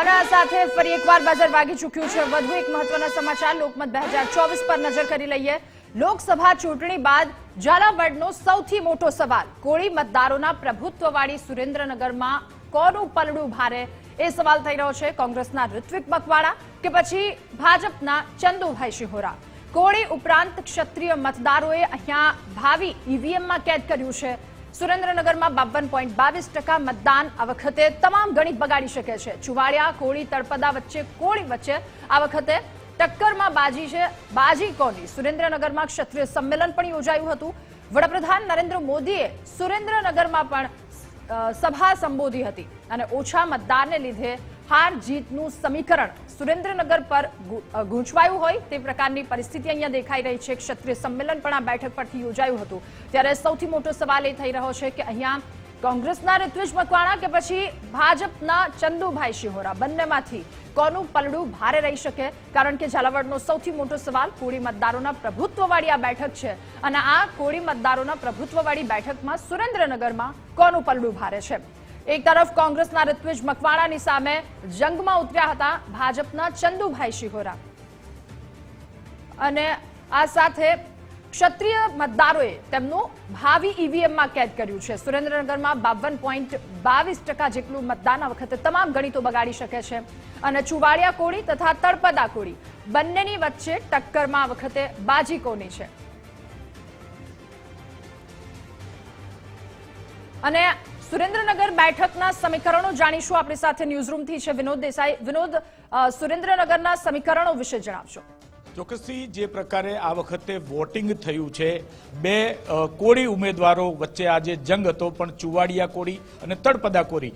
અને સાથે ફરી એકવાર બજાર વાગી ચૂક્યું છે. વધુ એક મહત્વના સમાચાર, લોકમત બે ચોવીસ પર નજર કરી લઈએ. લોકસભા ચૂંટણી બાદ ઝાલાવાડનો સૌથી મોટો સવાલ, કોળી મતદારોના પ્રભુત્વવાળી સુરેન્દ્રનગરમાં કોનું પલડું ભારે? એ સવાલ થઈ રહ્યો છે કોંગ્રેસના ઋત્વિક મકવાણા કે પછી ભાજપના ચંદુભાઈ શિહોરા. કોળી ઉપરાંત ક્ષત્રિય મતદારોએ અહીંયા ભાવિ ઈવીએમમાં કેદ કર્યું છે. સુરેન્દ્રનગરમાં બાવન પોઈન્ટ બાવીસ ટકા મતદાન આ વખતે તમામ ગણિત બગાડી શકે છે. ચુવાડિયા કોળી, તળપદા વચ્ચે, કોળી વચ્ચે આ વખતે ટક્કરમાં બાજી છે. બાજી કોની? સુરેન્દ્રનગરમાં ક્ષત્રિય સંમેલન પણ યોજાયું હતું. વડાપ્રધાન નરેન્દ્ર મોદીએ સુરેન્દ્રનગરમાં પણ સભા સંબોધી હતી અને ઓછા મતદારને લીધે હાર જીતનું સમીકરણ સુરેન્દ્રનગર પર ગૂંચવાયું હોય તે પ્રકારની પરિસ્થિતિ અહીંયા દેખાઈ રહી છે. ક્ષત્રિય સંમેલન પણ આ બેઠક પરથી યોજાયું હતું. ત્યારે સૌથી મોટો સવાલ એ થઈ રહ્યો છે કે અહીંયા કોંગ્રેસના ઋત્વિજ મકવાણા કે પછી ભાજપના ચંદુભાઈ શિહોરા? બંનેમાંથી કોનું પલડું ભારે રહી શકે? કારણ કે ઝાલાવાડનો સૌથી મોટો સવાલ કોળી મતદારોના પ્રભુત્વવાળી આ બેઠક છે. અને આ કોળી મતદારોના પ્રભુત્વવાળી બેઠકમાં સુરેન્દ્રનગરમાં કોનું પલડું ભારે છે? એક તરફ કોંગ્રેસના ઋત્વિજ મકવાણાની સામે જંગમાં ઉતર્યા હતા ભાજપના ચંદુભાઈ શિહોરા. અને આ સાથે ક્ષત્રિય મતદારોએ તેમનું ભાવિ ઈવીએમમાં કેદ કર્યું છે. સુરેન્દ્રનગરમાં બાવન પોઈન્ટ બાવીસ ટકા જેટલું મતદાન વખતે તમામ ગણિતો બગાડી શકે છે. અને ચુવાડિયા કોળી તથા તળપદા કોળી બંનેની વચ્ચે ટક્કરમાં વખતે બાજી કોની છે. અને સુરેન્દ્રનગર બેઠકના સમીકરણો જાણીશું. આપણી સાથે ન્યૂઝરૂમથી છે વિનોદ દેસાઈ. વિનોદ સુરેન્દ્રનગરના સમીકરણો વિશે જણાવશો. ચોક્કસથી જે પ્રકારે આ વખતે વોટિંગ થયું છે, બે કોળી ઉમેદવારો વચ્ચે આજે જંગ હતો, પણ ચુવાડિયા કોળી અને તળપદા કોળી.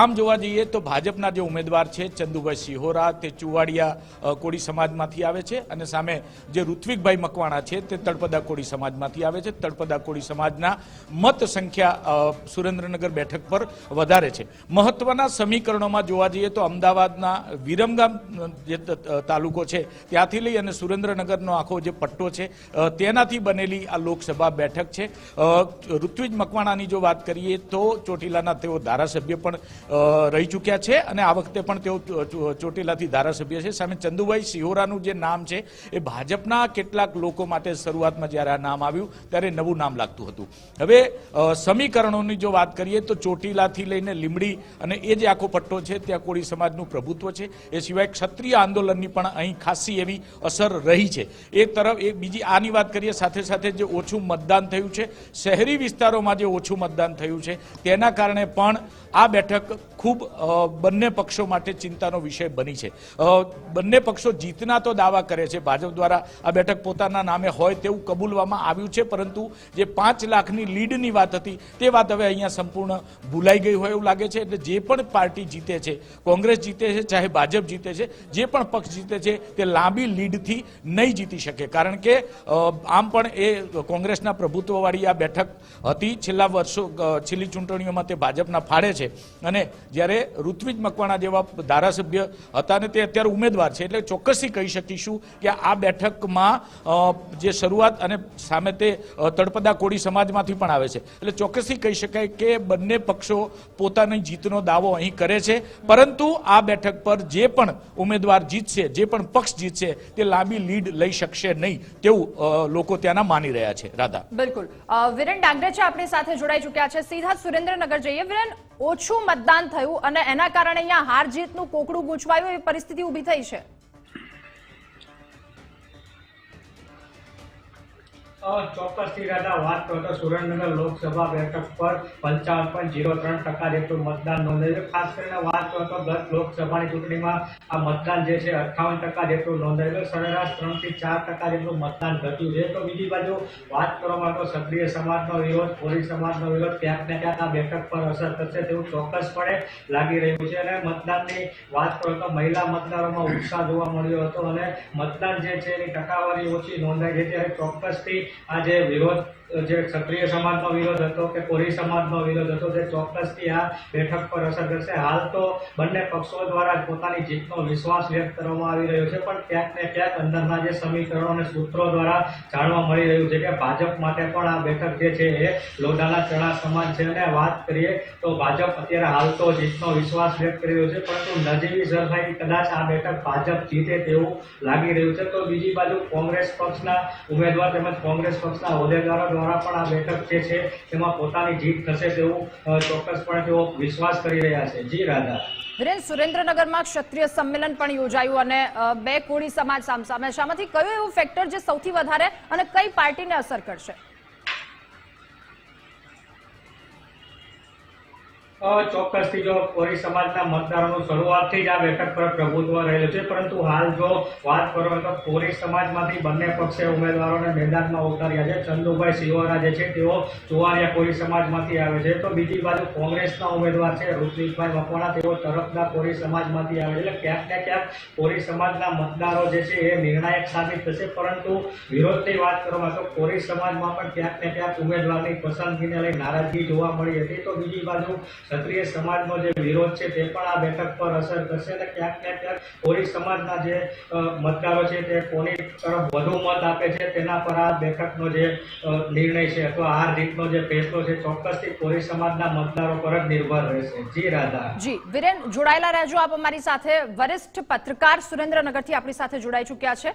આમ જોવા જઈએ તો ભાજપના જે ઉમેદવાર છે, ચંદુભાઈ સિહોરા તે ચુવાડિયા કોળી સમાજમાંથી આવે છે અને સામે જે ઋત્વિકભાઈ મકવાણા છે, તે તળપદા કોળી સમાજમાંથી આવે છે. તળપદા કોળી સમાજના મત સંખ્યા સુરેન્દ્રનગર બેઠક પર વધારે છે. મહત્વના સમીકરણોમાં જોવા જઈએ તો અમદાવાદના વિરમગામ જે તાલુકો છે, ત્યાંથી લઈ અને સુરેન્દ્રનગરનો આખો જે પટ્ટો છે તેનાથી બનેલી આ લોકસભા બેઠક છે. ઋત્વિજ મકવાણાની જો વાત કરીએ તો ચોટીલાના તેઓ ધારાસભ્ય પણ રહી ચૂક્યા છે અને આ વખતે પણ તેઓ ચોટીલાથી ધારાસભ્ય છે. સામે ચંદુભાઈ સિહોરાનું જે નામ છે, એ ભાજપના કેટલાક લોકો માટે શરૂઆતમાં જ્યારે આ નામ આવ્યું, ત્યારે નવું નામ લાગતું હતું. હવે સમીકરણોની જો વાત કરીએ તો ચોટીલાથી લઈને લીમડી અને એ જે આખો પટ્ટો છે, ત્યાં કોળી સમાજનું પ્રભુત્વ છે. એ સિવાય ક્ષત્રિય આંદોલનની પણ અહીં ખાસી એવી અસર રહી છે. એક તરફ, એક બીજી આની વાત કરીએ, સાથે સાથે જે ઓછું મતદાન થયું છે, શહેરી વિસ્તારોમાં જે ઓછું મતદાન થયું છે, તેના કારણે પણ આ બેઠક ખૂબ બંને પક્ષો માટે ચિંતાનો વિષય બની છે. બંને પક્ષો જીતના તો દાવા કરે છે, ભાજપ દ્વારા આ બેઠક પોતાના નામે હોય તેવું કબૂલવામાં આવ્યું છે, પરંતુ જે પાંચ લાખની લીડની વાત હતી, તે વાત હવે અહીંયા સંપૂર્ણ ભૂલાઈ ગઈ હોય એવું લાગે છે, એટલે જે પણ પાર્ટી જીતે છે, કોંગ્રેસ જીતે છે, ચાહે ભાજપ જીતે છે, જે પણ પક્ષ જીતે છે, તે લાંબી લીડથી નહીં જીતી શકે. કારણ કે આમ પણ એ કોંગ્રેસના પ્રભુત્વવાળી આ બેઠક હતી. છેલ્લા વર્ષો છેલ્લી ચૂંટણીઓમાં તે ભાજપના ફાળે છે. અને જ્યારે ઋત્વિજ મકવાણા જેવા ધારાસભ્ય હતા ને તે અત્યારે ઉમેદવાર છે. એટલે ચોક્કસથી કહી શકીશું કે આ બેઠકમાં જે શરૂઆત અને સામે તે તળપદા કોળી સમાજમાંથી પણ આવે છે. એટલે ચોક્કસથી કહી શકાય કે બંને પક્ષો પોતાની જીતનો દાવો અહીં કરે છે. પરંતુ આ બેઠક પર જે પણ ઉમેદવાર જીતશે, જે પણ પક્ષ જીતશે, તે લાંબી લીડ લઈ શકશે નહીં તેવું લોકો ત્યાંના માની રહ્યા છે. રાધા. બિલકુલ. વિરેન ડાંગરેચા આપણી સાથે જોડાઈ ચૂક્યા છે. સીધા સુરેન્દ્રનગર જઈએ. વિરેન, ઓછું મતદાન થયું અને એના કારણે અહીંયા હાર જીતનું કોકડું ગૂંચવાયું, એવી પરિસ્થિતિ ઊભી થઈ છે. ચોક્કસથી દાદા વાત કરો તો સુરેન્દ્રનગર લોકસભા બેઠક પર પંચાવન પોઈન્ટ જીરો ત્રણ ટકા જેટલું મતદાન નોંધાયું ખાસ કરીને વાત કરો તો ગત લોકસભાની ચૂંટણીમાં આ મતદાન જે છે અઠ્ઠાવન ટકા જેટલું નોંધાયેલું, સરેરાશ ત્રણથી ચાર ટકા જેટલું મતદાન ઘટ્યું છે. તો બીજી બાજુ વાત કરવામાં તો ક્ષત્રિય સમાજનો વિરોધ કોળી સમાજનો વિરોધ ક્યાંક ને ક્યાંક આ બેઠક પર અસર થશે તેવું ચોક્કસપણે લાગી રહ્યું છે. અને મતદાનની વાત કરો તો મહિલા મતદારોમાં ઉત્સાહ જોવા મળ્યો હતો અને મતદાન જે છે એની ટકાવારી ઓછી નોંધાઈ છે. ત્યારે ચોક્કસથી આ જે વિરોધ જે ક્ષત્રિય સમાજનો વિરોધ હતો કે કોરી સમાજનો વિરોધ હતો, તે ચોક્કસથી આ બેઠક પર અસર કરશે. હાલ તો બંને પક્ષો દ્વારા પોતાની જીતનો વિશ્વાસ વ્યક્ત કરવામાં આવી રહ્યો છે, પણ ક્યાંક ને ક્યાંક અંદરના જે સમીકરણો અને સૂત્રો દ્વારા જાણવા મળી રહ્યું છે કે ભાજપ માટે પણ આ બેઠક જે છે એ લોઢાના ચણા સમાન છે. અને વાત કરીએ તો ભાજપ અત્યારે હાલ તો જીતનો વિશ્વાસ વ્યક્ત કરી રહ્યો છે, પરંતુ નજીવી સરખાઈ કદાચ આ બેઠક ભાજપ જીતે તેવું લાગી રહ્યું છે. તો બીજી બાજુ કોંગ્રેસ પક્ષના ઉમેદવાર તેમજ કોંગ્રેસ પક્ષના હોદ્દેદારો દ્વારા પણ આ બેઠક જે છે, તેમાં પોતાની જીત થશે તેવું ચોક્કસપણે તેઓ વિશ્વાસ કરી રહ્યા છે. જી રાધા. વિરેન, સુરેન્દ્રનગરમાં ક્ષત્રિય સંમેલન પણ યોજાયું અને બે કોળી સમાજ સામસામે. શામાંથી કયો એવું ફેક્ટર જે સૌથી વધારે અને કઈ પાર્ટીને અસર કરશે? ચોક્કસથી જો કોરી સમાજના મતદારોનું શરૂઆતથી જ આ બેઠક પર પ્રભુત્વ રહેલું છે, પરંતુ હાલ જો વાત કરો તો કોરી સમાજમાંથી બંને પક્ષે ઉમેદવારોને મેદાનમાં ઉતાર્યા છે. ચંદુભાઈ સિવારા જે છે, તેઓ ચુવાડિયા કોરી સમાજમાંથી આવે છે. તો બીજી બાજુ કોંગ્રેસના ઉમેદવાર છે, ઋત્વિકભાઈ મકવાણા. તેઓ તરફના કોરી સમાજમાંથી આવે છે. એટલે ક્યાંક ને ક્યાંક કોરી સમાજના મતદારો જે છે, એ નિર્ણાયક સાબિત થશે. પરંતુ વિરોધની વાત કરવામાં તો કોરી સમાજમાં પણ ક્યાંક ને ક્યાંક ઉમેદવારની પસંદગીને લઈ નારાજગી જોવા મળી હતી. તો બીજી બાજુ ક્ષત્રિય સમાજનો જે વિરોધ છે તે પણ આ બેઠક પર અસર કરશે અને ક્યાંક ક્યાંક ક્યાંક કોરી સમાજના જે મતદારો છે તે કોની તરફ વધુ મત આપે છે તેના પર આ બેઠકનો જે નિર્ણય છે અથવા આ રીતનો જે ફેસલો છે ચોક્કસથી કોરી સમાજના મતદારો પર જ નિર્ભર રહેશે. જી રાધા. જી, વિરેન, જોડાયેલા રહેજો આપ અમારી સાથે. વરિષ્ઠ પત્રકાર સુરેન્દ્રનગરથી આપણી સાથે જોડાઈ ચૂક્યા છે.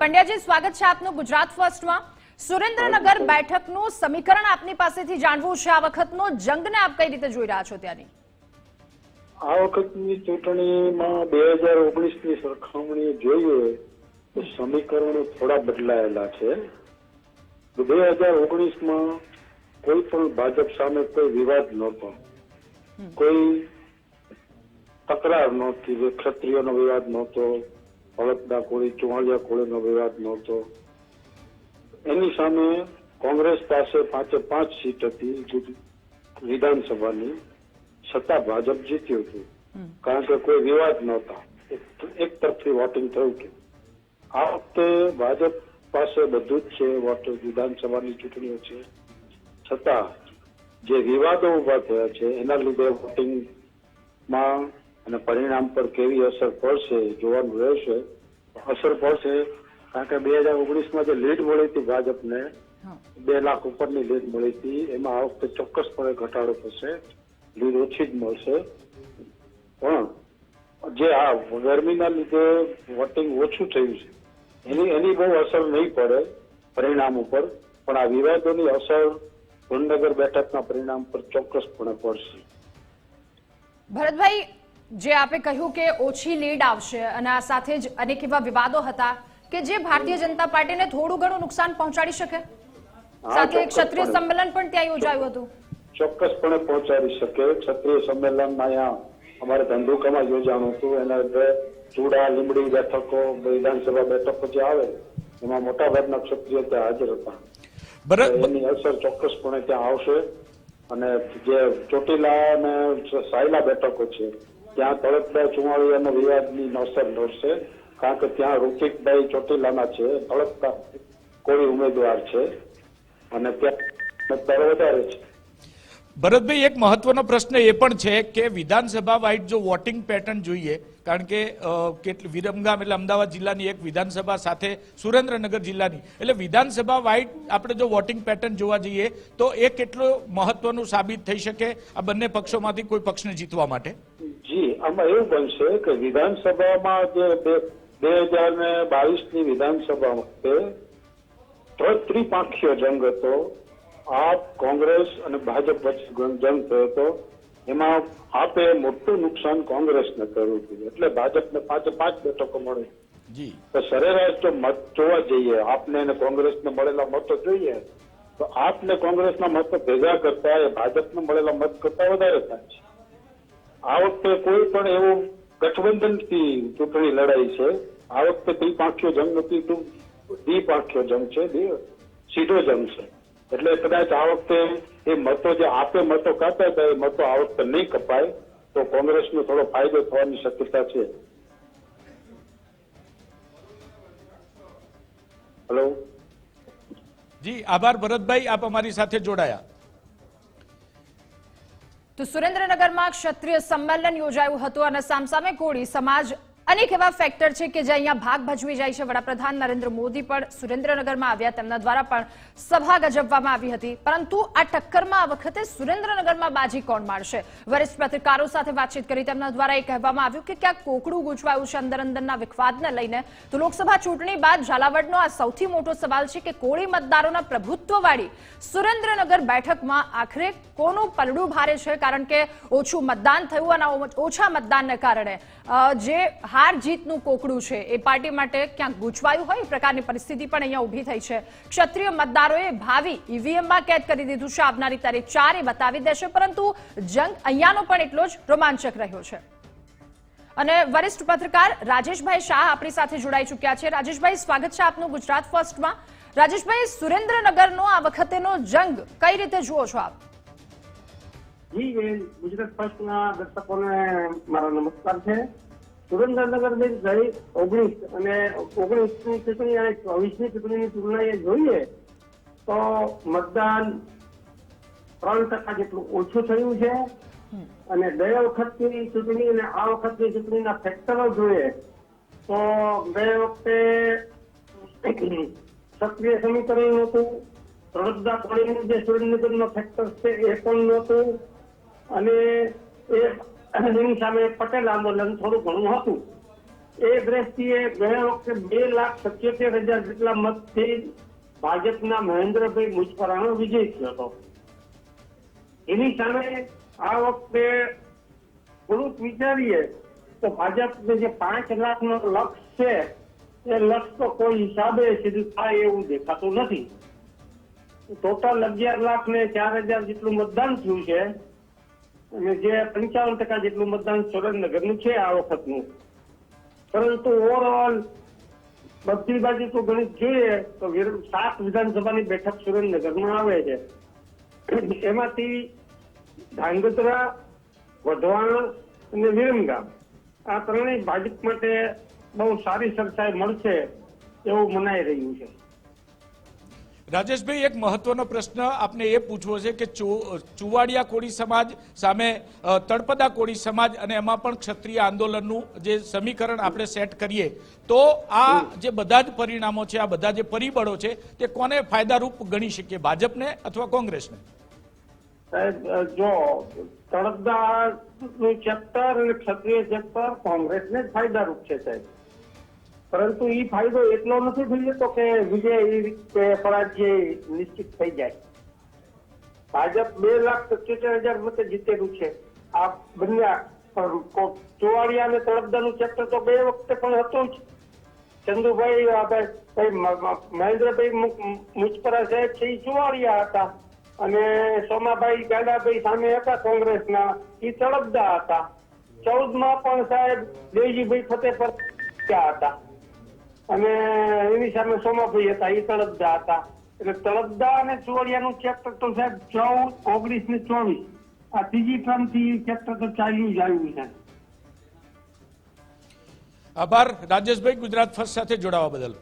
પંડ્યાજી, સ્વાગત છે આપનું ગુજરાત ફર્સ્ટમાં. સુરેન્દ્રનગર બેઠકનું સમીકરણ આપની પાસેથી જાણવું છે. આ વખતનો જંગને આપ કઈ રીતે જોઈ રહ્યા છો ત્યાંની? આ વખતની ચૂંટણીમાં બે હજાર ઓગણીસની સરખામણીએ જોઈએ તો સમીકરણો થોડા બદલાયેલા છે. બે હજાર ઓગણીસમાં કોઈ પણ ભાજપ સામે કોઈ વિવાદ નહોતો. કોઈ તકરાર નહોતી. ક્ષત્રિયોનો વિવાદ નહોતો. હળદના કોળી ચુવાડિયા કોળીનો વિવાદ નહોતો. એની સામે કોંગ્રેસ પાસે પાંચે પાંચ સીટ હતી વિધાનસભાની. છતાં ભાજપ જીત્યું હતું. કારણ કે કોઈ વિવાદ નહોતા. એક- એક તરફી વોટિંગ થયું હતું આ વખતે ભાજપ પાસે બધું જ છે વોટર વિધાનસભાની ચૂંટણીઓ છે. છતાં જે વિવાદો ઊભા થયા છે એના લીધે વોટિંગમાં અને પરિણામ પર કેવી અસર પડશે જોવાનું રહેશે. અસર પડશે કારણ કે બે હજાર ઓગણીસમાં જે લીડ મળી હતી ભાજપને બે લાખ ઉપરની લીડ મળી હતી. એમાં આ વખતે ચોક્કસપણે ઘટાડો થશે. લીડ ઓછી જ મળશે. પણ જે આ ગરમીના લીધે વોટિંગ ઓછું થયું છે એની એની બહુ અસર નહીં પડે પરિણામ ઉપર પણ આ વિવાદોની અસર વડનગર બેઠકના પરિણામ પર ચોક્કસપણે પડશે. ભરતભાઈ જે આપે કહ્યું કે ઓછી લીડ આવશે અને આ સાથે જ અનેક એવા વિવાદો હતા કે જે ભારતીય જનતા પાર્ટીને થોડું ઘણું નુકસાન પહોંચાડી શકે? સાથે એક ક્ષત્રિય સંમેલન પણ ત્યાં યોજાયું હતું. ચોક્કસપણે પહોંચાડી શકે. ક્ષત્રિય સંમેલન અહીંયા અમારે ધંધુકામાં યોજાણું હતું. એના લીધે ચૂડા લીમડી બેઠકો વિધાનસભા બેઠકો જે આવે એમાં મોટાભાગના ક્ષત્રિય ત્યાં હાજર હતા. એની અસર ચોક્કસપણે ત્યાં આવશે. અને જે ચોટીલા અને સાયલા બેઠકો છે ત્યાં તળપદાર ચુમાળિયાનો વિવાદની અસર નડશે કારણ કે ત્યાં ઋતિકભાઈ ચોટીલાના છે ભળકતા કોઈ ઉમેદવાર છે અને ત્યાં વધારે છે. ભરતભાઈ એક મહત્વનો પ્રશ્ન એ પણ છે કે વિધાનસભા વાઇડ જો વોટિંગ પેટર્ન જોઈએ કારણ કે કેટલી વિરમગામ એટલે અમદાવાદ જિલ્લાની એક વિધાનસભા સાથે સુરેન્દ્રનગર જિલ્લાની. એટલે વિધાનસભા વાઇડ આપણે જો વોટિંગ પેટર્ન જોવા જઈએ તો એ કેટલું મહત્વનું સાબિત થઈ શકે આ બંને પક્ષોમાંથી કોઈ પક્ષને જીતવા માટે? જી આમાં એવું બનશે કે વિધાનસભામાં જે બે બે હજાર ને બાવીસની વિધાનસભા વખતે ત્રિપાંખીય જંગ હતો. આપ કોંગ્રેસ અને ભાજપ વચ્ચે જંગ થયો હતો. એમાં આપે મોટું નુકસાન કોંગ્રેસને કર્યું હતું. એટલે ભાજપને પાંચે પાંચ બેઠકો મળે. તો સરેરાશ જો મત જોવા જઈએ. આપને અને કોંગ્રેસને મળેલા મતો જોઈએ. તો આપને કોંગ્રેસના મતો ભેગા કરતા એ ભાજપને મળેલા મત કરતા વધારે થાય છે. આ વખતે કોઈ પણ એવું ગઠબંધનથી ચૂંટણી લડાઈ છે. આ વખતે દ્વિપાંખ્યો જંગ નથી, તો દ્વિપાંખ્યો જંગ છે સીધો જંગ છે. એટલે કદાચ આ વખતે એ મતો જે આપે મતો કાપ્યા હતા એ મતો આ વખતે નહીં કપાય. તો કોંગ્રેસનો થોડો ફાયદો થવાની શક્યતા છે. હલો? જી, આભાર ભરતભાઈ, આપ અમારી સાથે જોડાયા. તો સુરેન્દ્રનગરમાં ક્ષત્રિય સંમેલન યોજાયું હતું અને સામસામે કોળી સમાજ અનેક એવા ફેક્ટર છે કે જે અહીંયા ભાગ ભજવી જાય છે. વડાપ્રધાન નરેન્દ્ર મોદી પણ સુરેન્દ્રનગરમાં આવ્યા. તેમના દ્વારા પણ સભા ગજવવામાં આવી હતી. પરંતુ આ ટક્કરમાં આ વખતે સુરેન્દ્રનગરમાં બાજી કોણ મારશે વરિષ્ઠ પત્રકારો સાથે વાતચીત કરી તેમના દ્વારા એ કહેવામાં આવ્યું કે ક્યાંક કોકડું ગૂંચવાયું છે અંદર અંદરના વિખવાદને લઈને. તો લોકસભા ચૂંટણી બાદ ઝાલાવાડનો આ સૌથી મોટો સવાલ છે કે કોળી મતદારોના પ્રભુત્વવાળી સુરેન્દ્રનગર બેઠકમાં આખરે કોનું પલડું ભારે છે? કારણ કે ઓછું મતદાન થયું અને ઓછા મતદાનને કારણે જે હાર જીતનું કોકડું છે. એ પાર્ટી માટે ક્યાંક ગૂંચવાયું હોય એ પ્રકારની પરિસ્થિતિ પણ અહીંયા ઊભી થઈ છે. ક્ષત્રિય મતદારોએ ભાવિ ઈવીએમમાં કેદ કરી દીધું છે. આવનારી તારીખ ચાર એ બતાવી દેશે, પરંતુ જંગ અહીંયાનો પણ એટલો જ રોમાંચક રહ્યો છે. અને વરિષ્ઠ પત્રકાર રાજેશભાઈ શાહ આપણી સાથે જોડાઈ ચૂક્યા છે. રાજેશભાઈ, સ્વાગત છે આપનું ગુજરાત ફર્સ્ટમાં. રાજેશભાઈ, સુરેન્દ્રનગરનો આ વખતેનો જંગ કઈ રીતે જુઓ છો આપ? જી ગુજરાત ફર્સ્ટના દર્શકોને મારો નમસ્કાર છે. સુરેન્દ્રનગર બેન ગઈ ઓગણીસ અને ઓગણીસની ચૂંટણી અને ચોવીસની ચૂંટણીની તુલનાએ જોઈએ તો મતદાન ત્રણ ટકા જેટલું ઓછું થયું છે. અને ગયા વખતની ચૂંટણી અને આ વખતની ચૂંટણીના ફેક્ટરો જોઈએ તો ગયા વખતે સક્રિય સમીકરણ નહોતું. રડદા કોળીનું જે સુરેન્દ્રનગરનો ફેક્ટર છે એ પણ નહોતું. અને એ એની સામે પટેલ આંદોલન થોડું ઘણું હતું. એ દ્રષ્ટિએ ગયા વખતે બે લાખ સત્યોતેર હજાર જેટલા મતથી ભાજપના મહેન્દ્રભાઈ મુજપરાનો વિજય થયો હતો. એની સામે આ વખતે થોડુંક વિચારીએ તો ભાજપને જે પાંચ લાખનો લક્ષ્ય છે, એ લક્ષ્ય તો કોઈ હિસાબે સીધું થાય એવું દેખાતું નથી. ટોટલ અગિયાર લાખ ને ચાર હજાર જેટલું મતદાન થયું છે. જે પંચાવન ટકા જેટલું મતદાન સુરેન્દ્રનગરનું છે આ વખતનું. પરંતુ ઓવરઓલ બધી બાજુ તો ગણિત જોઈએ તો સાત વિધાનસભાની બેઠક સુરેન્દ્રનગરમાં આવે છે. એમાંથી ધાંગધ્રા, વઢવાણ અને વિરમગામ. આ ત્રણેય ભાજપ માટે બહુ સારી સરસાઈ મળશે એવું મનાઈ રહ્યું છે. રાજેશભાઈ, એક મહત્વનો પ્રશ્ન આપને એ પૂછવો છે કે ચુવાડિયા કોળી સમાજ સામે તળપદા કોળી સમાજ અને એમાં પણ ક્ષત્રિય આંદોલનનું જે સમીકરણ આપણે સેટ કરીએ, તો આ જે બધા જ પરિણામો છે, આ બધા જે પરિબળો છે, તે કોને ફાયદારૂપ ગણી શકીએ? ભાજપને અથવા કોંગ્રેસને? જો તળપદાનું ક્ષત્રિય ચેપ્ટર કોંગ્રેસને ફાયદારૂપ છે, સાહેબ. પરંતુ એ ફાયદો એટલો નથી થઈ જતો કે વિજય એ પરાજય નિશ્ચિત થઈ જાય. ભાજપ બે લાખ સત્યોતેર હજાર મતે જીતેલું છે. આ બંને ચોવાડિયા અને તળપદાનું ચેપ્ટર તો બે વખતે પણ હતું જ. ચંદુભાઈ ભાઈ મહેન્દ્રભાઈ મુજપરા સાહેબ છે એ ચુવાડિયા હતા. અને સોમાભાઈ ગાડાભાઈ સામે હતા કોંગ્રેસના. એ તળપદા હતા. ચૌદમાં પણ સાહેબ દેવજીભાઈ ફતેપર હતા. અને એની સામે સોમાભાઈ હતા એ તળપદા હતા. એટલે તળપદા અને ચોળિયાનું ચેપ્ટર તો સાહેબ ચૌદ, ઓગણીસ ને ચોવીસ. આ ત્રીજી ટર્મથી ચેપ્ટર તો ચાલ્યું જ આવ્યું છે. આભાર. રાજેશભાઈ, ગુજરાત ફર્સ્ટ સાથે જોડાવા બદલ.